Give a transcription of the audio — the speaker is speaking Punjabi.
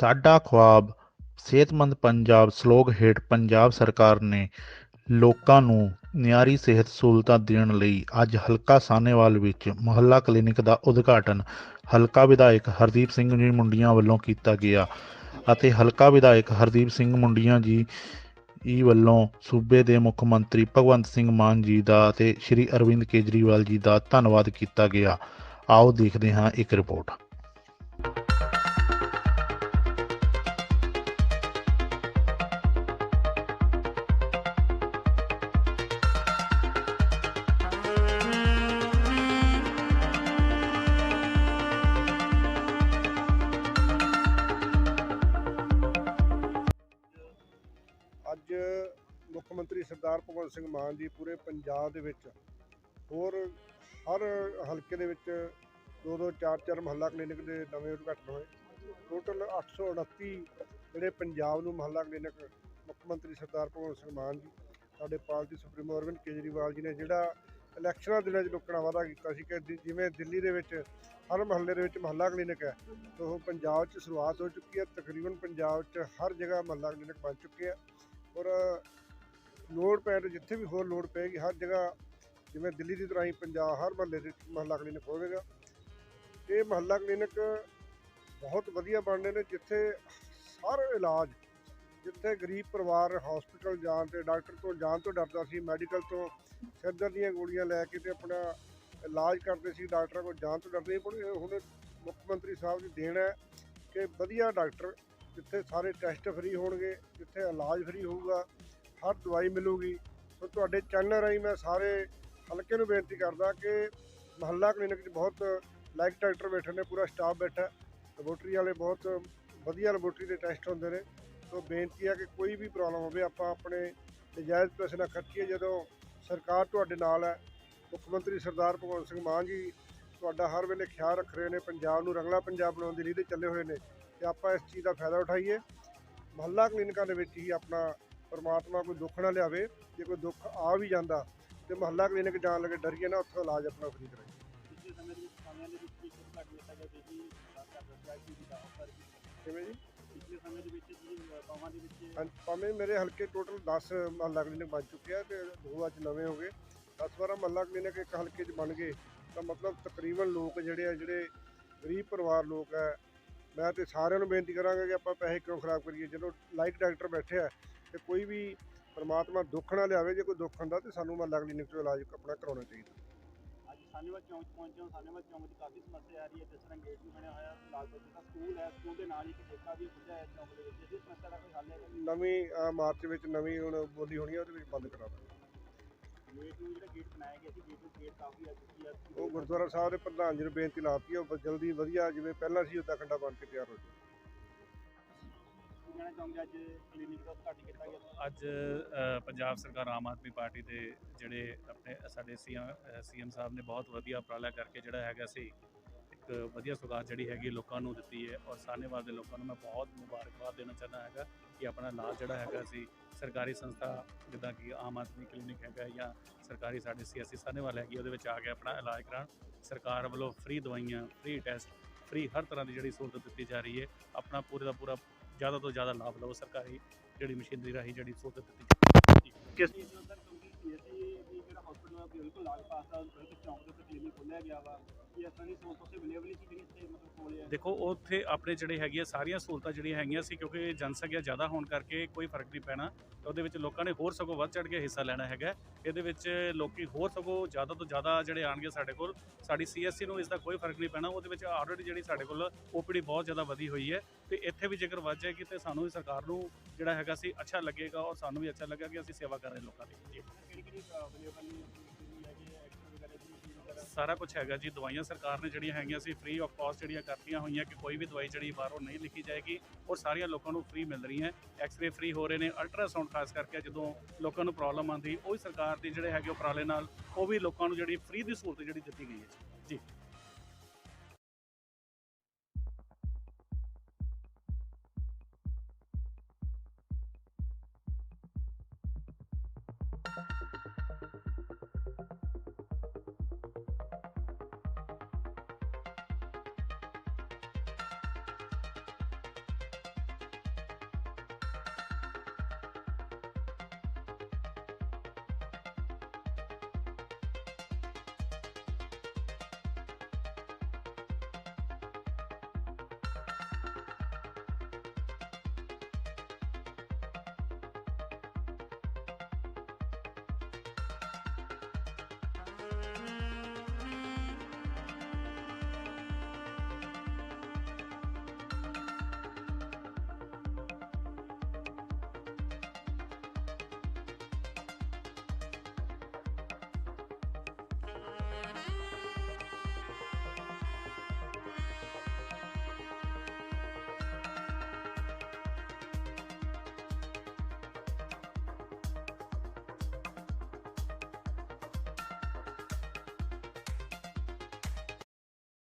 ਸਾਡਾ ਖੁਆਬ ਸਿਹਤਮੰਦ ਪੰਜਾਬ ਸਲੋਗ ਹੇਠ ਪੰਜਾਬ ਸਰਕਾਰ ਨੇ ਲੋਕਾਂ ਨੂੰ ਨਿਆਰੀ ਸਿਹਤ ਸਹੂਲਤਾਂ ਦੇਣ ਲਈ ਅੱਜ ਹਲਕਾ ਸਾਹਨੇਵਾਲ ਵਿੱਚ ਮੁਹੱਲਾ ਕਲੀਨਿਕ ਦਾ ਉਦਘਾਟਨ ਹਲਕਾ ਵਿਧਾਇਕ ਹਰਦੀਪ ਸਿੰਘ ਜੀ ਮੁੰਡੀਆਂ ਵੱਲੋਂ ਕੀਤਾ ਗਿਆ ਅਤੇ ਹਲਕਾ ਵਿਧਾਇਕ ਹਰਦੀਪ ਸਿੰਘ ਮੁੰਡੀਆਂ ਜੀ ਜੀ ਵੱਲੋਂ ਸੂਬੇ ਦੇ ਮੁੱਖ ਮੰਤਰੀ ਭਗਵੰਤ ਸਿੰਘ ਮਾਨ ਜੀ ਦਾ ਅਤੇ ਸ਼੍ਰੀ ਅਰਵਿੰਦ ਕੇਜਰੀਵਾਲ ਜੀ ਦਾ ਧੰਨਵਾਦ ਕੀਤਾ ਗਿਆ। ਆਓ ਦੇਖਦੇ ਹਾਂ ਇੱਕ ਰਿਪੋਰਟ। ਮੁੱਖ ਮੰਤਰੀ ਸਰਦਾਰ ਭਗਵੰਤ ਸਿੰਘ ਮਾਨ ਜੀ ਪੂਰੇ ਪੰਜਾਬ ਦੇ ਵਿੱਚ ਹੋਰ ਹਰ ਹਲਕੇ ਦੇ ਵਿੱਚ ਦੋ ਦੋ ਚਾਰ ਚਾਰ ਮਹੱਲਾ ਕਲੀਨਿਕ ਦੇ ਨਵੇਂ ਉਦਘਾਟਨ ਹੋਏ। ਟੋਟਲ 829 ਜਿਹੜੇ ਪੰਜਾਬ ਨੂੰ ਮਹੱਲਾ ਕਲੀਨਿਕ ਮੁੱਖ ਮੰਤਰੀ ਸਰਦਾਰ ਭਗਵੰਤ ਸਿੰਘ ਮਾਨ ਜੀ, ਸਾਡੇ ਪਾਰਟੀ ਸੁਪਰੀਮੋ ਅਰਵਿੰਦ ਕੇਜਰੀਵਾਲ ਜੀ ਨੇ ਜਿਹੜਾ ਇਲੈਕਸ਼ਨਾਂ ਦਿਨਾਂ 'ਚ ਲੋਕਾਂ ਵਾਅਦਾ ਕੀਤਾ ਸੀ ਕਿ ਜਿਵੇਂ ਦਿੱਲੀ ਦੇ ਵਿੱਚ ਹਰ ਮਹੱਲੇ ਦੇ ਵਿੱਚ ਮਹੱਲਾ ਕਲੀਨਿਕ ਹੈ, ਤਾਂ ਉਹ ਪੰਜਾਬ 'ਚ ਸ਼ੁਰੂਆਤ ਹੋ ਚੁੱਕੀ ਹੈ, ਤਕਰੀਬਨ ਪੰਜਾਬ 'ਚ ਹਰ ਜਗ੍ਹਾ ਮਹੱਲਾ ਕਲੀਨਿਕ ਬਣ ਚੁੱਕੇ ਆ ਔਰ ਲੋੜ ਪੈਣ ਤੇ ਜਿੱਥੇ ਵੀ ਹੋਰ ਲੋੜ ਪਏਗੀ, ਹਰ ਜਗ੍ਹਾ ਜਿਵੇਂ ਦਿੱਲੀ ਦੀ ਤਰ੍ਹਾਂ ਹੀ ਪੰਜਾਬ ਹਰ ਮਹੱਲੇ ਦੇ ਮਹੱਲਾ ਕਲੀਨਿਕ ਹੋਵੇਗਾ ਇਹ ਮਹੱਲਾ ਕਲੀਨਿਕ ਬਹੁਤ ਵਧੀਆ ਬਣਨੇ ਨੇ, ਜਿੱਥੇ ਹਰ ਇਲਾਜ, ਜਿੱਥੇ ਗਰੀਬ ਪਰਿਵਾਰ ਹਸਪੀਟਲ ਜਾਣ ਤੇ ਡਾਕਟਰ ਤੋਂ ਜਾਣ ਤੋਂ ਡਰਦਾ ਸੀ ਮੈਡੀਕਲ ਤੋਂ ਸਿਰ ਦੀਆਂ ਗੋਲੀਆਂ ਲੈ ਕੇ ਤੇ ਆਪਣਾ ਇਲਾਜ ਕਰਦੇ ਸੀ, ਡਾਕਟਰਾਂ ਕੋਲ ਜਾਣ ਤੋਂ ਡਰਦੇ ਸੀ, ਪਰ ਹੁਣ ਮੁੱਖ ਮੰਤਰੀ ਸਾਹਿਬ ਦੀ ਦੇਣ ਹੈ ਕਿ ਵਧੀਆ ਡਾਕਟਰ, ਜਿੱਥੇ ਸਾਰੇ ਟੈਸਟ ਫ੍ਰੀ ਹੋਣਗੇ, ਜਿੱਥੇ ਇਲਾਜ ਫ੍ਰੀ ਹੋਊਗਾ ਹਰ ਦਵਾਈ ਮਿਲੂਗੀ। ਸੋ ਤੁਹਾਡੇ ਚੈਨਲ ਰਾਹੀਂ ਮੈਂ ਸਾਰੇ ਹਲਕੇ ਨੂੰ ਬੇਨਤੀ ਕਰਦਾ ਕਿ ਮਹੱਲਾ ਕਲੀਨਿਕ 'ਚ ਬਹੁਤ ਲਾਈਕ ਡਾਕਟਰ ਬੈਠੇ ਨੇ, ਪੂਰਾ ਸਟਾਫ ਬੈਠਾ ਲੈਬੋਰਟਰੀ ਵਾਲੇ ਬਹੁਤ ਵਧੀਆ ਲੈਬੋਰਟਰੀ ਦੇ ਟੈਸਟ ਹੁੰਦੇ ਨੇ। ਸੋ ਬੇਨਤੀ ਹੈ ਕਿ ਕੋਈ ਵੀ ਪ੍ਰੋਬਲਮ ਹੋਵੇ, ਆਪਾਂ ਆਪਣੇ ਨਜਾਇਜ਼ ਪੈਸੇ ਨਾ ਖਰਚੀਏ। ਜਦੋਂ ਸਰਕਾਰ ਤੁਹਾਡੇ ਨਾਲ ਹੈ, ਮੁੱਖ ਮੰਤਰੀ ਸਰਦਾਰ ਭਗਵੰਤ ਸਿੰਘ ਮਾਨ ਜੀ ਤੁਹਾਡਾ ਹਰ ਵੇਲੇ ਖਿਆਲ ਰੱਖ ਰਹੇ ਨੇ, ਪੰਜਾਬ ਨੂੰ ਰੰਗਲਾ ਪੰਜਾਬ ਬਣਾਉਣ ਦੀ ਲੀਹ ਤੇ ਚੱਲੇ ਹੋਏ ਨੇ। ਤੇ ਆਪਾਂ ਇਸ ਚੀਜ਼ ਦਾ ਫਾਇਦਾ ਉਠਾਈਏ। ਮਹੱਲਾ ਕਲੀਨਿਕਾਂ ਦੇ ਵਿੱਚ ਹੀ ਆਪਣਾ ਪਰਮਾਤਮਾ ਕੋਈ ਦੁੱਖ ਨਾ ਲਿਆਵੇ ਜੇ ਕੋਈ ਦੁੱਖ ਆ ਵੀ ਜਾਂਦਾ ਤੇ ਮਹੱਲਾ ਕਲੀਨਿਕ ਜਾਣ ਲੱਗੇ ਡਰੀਏ ਨਾ ਉੱਥੋਂ ਇਲਾਜ ਆਪਣਾ ਫ੍ਰੀ ਕਰਾਈਏ ਪਿਛਲੇ ਸਮੇਂ ਦੇ ਵਿੱਚ ਸਮਿਆਂ ਦੇ ਵਿੱਚ ਵੀ ਕੁਝ ਘੱਟ ਦਿੱਤਾ ਗਿਆ ਜਿਹੀ ਕਰ ਦਿੱਤਾ ਕਿ ਦੀ ਦਾ ਆਫਰ ਕਿਵੇਂ ਜੀ? ਪਿਛਲੇ ਸਮੇਂ ਦੇ ਵਿੱਚ ਜੀ ਪਾਵਾਂ ਦੇ ਵਿੱਚ ਹਾਂਜੀ, ਭਾਵੇਂ ਮੇਰੇ ਹਲਕੇ ਟੋਟਲ 10 ਮਹੱਲਾ ਕਲੀਨਿਕ ਬਣ ਚੁੱਕੇ ਆ ਤੇ ਦੋ ਅੱਜ ਨਵੇਂ ਹੋ ਗਏ। 10 12 ਮਹੱਲਾ ਕਲੀਨਿਕ ਇੱਕ ਹਲਕੇ 'ਚ ਬਣ ਗਏ ਤਾਂ ਮਤਲਬ ਤਕਰੀਬਨ ਲੋਕ ਜਿਹੜੇ ਆ ਜਿਹੜੇ ਗਰੀਬ ਪਰਿਵਾਰ ਲੋਕ ਆ ਮੈਂ ਤੇ ਸਾਰਿਆਂ ਨੂੰ ਬੇਨਤੀ ਕਰਾਂਗਾ ਕਿ ਆਪਾਂ ਪੈਸੇ ਕਿਉਂ ਖਰਾਬ ਕਰੀਏ? ਜਦੋਂ ਲਾਈਕ ਡਾਕਟਰ ਬੈਠੇ ਆ ਤੇ ਕੋਈ ਵੀ ਪਰਮਾਤਮਾ ਦੁੱਖ ਨਾ ਲਿਆਵੇ ਜੇ ਕੋਈ ਦੁੱਖ ਹੁੰਦਾ ਤੇ ਸਾਨੂੰ ਮਹੱਲਾ ਕਲੀਨਿਕ ਤੋਂ ਇਲਾਜ ਆਪਣਾ ਕਰਾਉਣਾ ਚਾਹੀਦਾ। ਅੱਜ ਸਾਨੇਵਾਲ ਚੌਂਕ ਪਹੁੰਚੇ ਹਾਂ ਸਾਨੇਵਾਲ ਚੌਂਕ ਦੀ ਕਾਫੀ ਸਮੱਸਿਆ ਆ ਰਹੀ ਹੈ ਜਿਸ ਤਰ੍ਹਾਂ ਗੇਟ ਵੀ ਬਣਿਆ ਹੋਇਆ ਲਾਲ ਬੱਤੀ ਦਾ ਸਕੂਲ ਹੈ ਸਕੂਲ ਦੇ ਨਾਲ ਹੀ ਇੱਕ ਠੇਕਾ ਵੀ ਖੁੱਲ੍ਹਾ ਹੈ ਚੌਂਕ ਦੇ ਵਿੱਚ ਇਸ ਸਮੱਸਿਆ ਦਾ ਕੋਈ ਹੱਲ ਹੈ। ਨਵੀਂ ਮਾਰਚ ਵਿੱਚ ਨਵੀਂ ਹੁਣ ਬੋਲੀ ਹੋਣੀ ਆ ਉਹਦੇ ਵਿੱਚ ਬੰਦ ਕਰਾ ਦਾਂਗੇ। ਗੇਟ ਨੂੰ ਜਿਹੜਾ ਗੇਟ ਬਣਾਇਆ ਗਿਆ ਸੀ ਗੇਟ ਨੂੰ ਗੇਟ ਕਾਫੀ ਆ ਚੁੱਕੀ ਹੈ ਉਹ ਗੁਰਦੁਆਰਾ ਸਾਹਿਬ ਦੇ ਪ੍ਰਧਾਨ ਜੀ ਨੂੰ ਬੇਨਤੀ ਲਾਤੀ, ਉਹ ਜਲਦੀ ਵਧੀਆ, ਜਿਵੇਂ ਪਹਿਲਾਂ ਸੀ ਉਦਾਂ ਖੰਡਾ ਬਣ ਕੇ ਤਿਆਰ ਹੋ ਜਾਵੇ ਕਹਿਣਾ ਚਾਹੁੰਦੇ ਅੱਜ ਕਲੀਨਿਕ ਦਾ ਉਦਘਾਟਨ ਕੀਤਾ ਗਿਆ ਅੱਜ ਪੰਜਾਬ ਸਰਕਾਰ ਆਮ ਆਦਮੀ ਪਾਰਟੀ ਦੇ ਜਿਹੜੇ ਆਪਣੇ, ਸਾਡੇ ਸੀਐਮ ਸਾਹਿਬ ਨੇ ਬਹੁਤ ਵਧੀਆ ਉਪਰਾਲਾ ਕਰਕੇ ਜਿਹੜਾ ਹੈਗਾ ਸੀ ਇੱਕ ਵਧੀਆ ਸੁਗਾਤ ਜਿਹੜੀ ਹੈਗੀ ਲੋਕਾਂ ਨੂੰ ਦਿੱਤੀ ਹੈ ਔਰ ਸਾਹਨੇਵਾਲ ਦੇ ਲੋਕਾਂ ਨੂੰ ਮੈਂ ਬਹੁਤ ਮੁਬਾਰਕਬਾਦ ਦੇਣਾ ਚਾਹੁੰਦਾ ਹੈਗਾ ਕਿ ਆਪਣਾ ਇਲਾਜ ਜਿਹੜਾ ਹੈਗਾ ਸੀ ਸਰਕਾਰੀ ਸੰਸਥਾ ਜਿੱਦਾਂ ਕਿ ਆਮ ਆਦਮੀ ਕਲੀਨਿਕ ਹੈਗਾ ਜਾਂ ਸਰਕਾਰੀ ਸਾਡੇ ਸੀਐਸਸੀ ਸਾਹਨੇਵਾਲ ਹੈਗੀ, ਉਹਦੇ ਵਿੱਚ ਆ ਕੇ ਆਪਣਾ ਇਲਾਜ ਕਰਾਉਣ। ਸਰਕਾਰ ਵੱਲੋਂ ਫ੍ਰੀ ਦਵਾਈਆਂ ਫ੍ਰੀ ਟੈਸਟ ਫ੍ਰੀ ਹਰ ਤਰ੍ਹਾਂ ਦੀ ਜਿਹੜੀ ਸਹੂਲਤ ਦਿੱਤੀ ਜਾ ਰਹੀ ਹੈ, ਆਪਣਾ ਪੂਰੇ ਦਾ ਪੂਰਾ ਜ਼ਿਆਦਾ ਤੋਂ ਜ਼ਿਆਦਾ ਲਾਭ ਲਓ ਸਰਕਾਰੀ ਜਿਹੜੀ ਮਸ਼ੀਨਰੀ ਰਾਹੀਂ ਜਿਹੜੀ ਸਹੂਲਤ ਦਿੱਤੀ ਜਾ ਰਹੀ ਹੈ। ਬਿਲਕੁਲ ਲਾਗ ਪਾਸ ਦਾ ਬਿਲਕੁਲ ਚੌਂਕ ਦੇ ਉੱਤੇ ਕਲੀਨਿਕ ਖੋਲ੍ਹਿਆ ਗਿਆ ਵਾ। ਕਿ ਇਸ ਤਰ੍ਹਾਂ ਦੀ ਸਹੂਲਤ ਉੱਥੇ ਅਵੇਲੇਬਲ ਨਹੀਂ ਸੀ ਜਿਹੜੀ ਇੱਥੇ ਮਤਲਬ ਕੋਲੇ ਆ। ਦੇਖੋ ਉੱਥੇ ਆਪਣੇ ਜਿਹੜੇ ਹੈਗੀਆਂ ਸਾਰੀਆਂ ਸਹੂਲਤਾਂ ਜਿਹੜੀਆਂ ਹੈਗੀਆਂ ਸੀ ਕਿਉਂਕਿ ਜਨਸੰਖਿਆ ਜ਼ਿਆਦਾ ਹੋਣ ਕਰਕੇ ਕੋਈ ਫ਼ਰਕ ਨਹੀਂ ਪੈਣਾ। ਤੇ ਉਹਦੇ ਵਿੱਚ ਲੋਕਾਂ ਨੇ ਹੋਰ ਸਗੋਂ ਵੱਧ ਚੜ ਕੇ ਹਿੱਸਾ ਲੈਣਾ ਹੈਗਾ। ਇਹਦੇ ਵਿੱਚ ਲੋਕੀ ਹੋਰ ਸਗੋਂ ਜ਼ਿਆਦਾ ਤੋਂ ਜ਼ਿਆਦਾ ਜਿਹੜੇ ਆਣਗੇ ਸਾਡੇ ਕੋਲ ਸਾਡੀ ਸੀਐਸਸੀ ਨੂੰ ਇਸ ਦਾ ਕੋਈ ਫ਼ਰਕ ਨਹੀਂ ਪੈਣਾ। ਉਹਦੇ ਵਿੱਚ ਆਲਰੇਡੀ ਜਿਹੜੀ ਸਾਡੇ ਕੋਲ ਓਪੀਡੀ ਬਹੁਤ ਜ਼ਿਆਦਾ ਵਧੀ ਹੋਈ ਹੈ। ਤੇ ਇੱਥੇ ਵੀ ਜੇਕਰ ਵੱਧ ਜਾਏਗੀ ਤੇ ਸਾਨੂੰ ਵੀ ਸਰਕਾਰ ਨੂੰ ਜਿਹੜਾ ਹੈਗਾ ਸੀ ਅੱਛਾ ਲੱਗੇਗਾ ਔਰ ਸਾਨੂੰ ਵੀ ਅੱਛਾ ਲੱਗੇਗਾ ਕਿ ਅਸੀਂ ਸੇਵਾ ਕਰ ਰਹੇ ਲੋਕਾਂ ਦੀ। ਜੀ ਕਿਹੜੀ ਕਿਹੜੀ ਅਵੇਲੇਬਲ ਸਾਰਾ ਕੁਝ ਹੈਗਾ ਜੀ। ਦਵਾਈਆਂ ਸਰਕਾਰ ਨੇ ਜਿਹੜੀਆਂ ਹੈਗੀਆਂ ਸੀ ਫ੍ਰੀ ਆਫ ਕਾਸਟ ਜਿਹੜੀਆਂ ਕਰਤੀਆਂ ਹੋਈਆਂ ਕਿ ਕੋਈ ਵੀ ਦਵਾਈ ਜਿਹੜੀ ਬਾਹਰੋਂ ਨਹੀਂ ਲਿਖੀ ਜਾਏਗੀ ਉਹ ਸਾਰੀਆਂ ਲੋਕਾਂ ਨੂੰ ਫ੍ਰੀ ਮਿਲ ਰਹੀਆਂ। ਐਕਸ-ਰੇ ਫ੍ਰੀ ਹੋ ਰਹੇ ਨੇ ਅਲਟਰਾਸਾਊਂਡ ਖਾਸ ਕਰਕੇ ਜਦੋਂ ਲੋਕਾਂ ਨੂੰ ਪ੍ਰੋਬਲਮ ਆਉਂਦੀ, ਉਹ ਵੀ ਸਰਕਾਰ ਦੀ ਜਿਹੜੇ ਹੈਗੇ ਉਪਰਾਲੇ ਨਾਲ ਉਹ ਵੀ ਲੋਕਾਂ ਨੂੰ ਜਿਹੜੀ ਫ੍ਰੀ ਦੀ ਸਹੂਲਤ ਜਿਹੜੀ ਦਿੱਤੀ ਗਈ ਹੈ ਜੀ।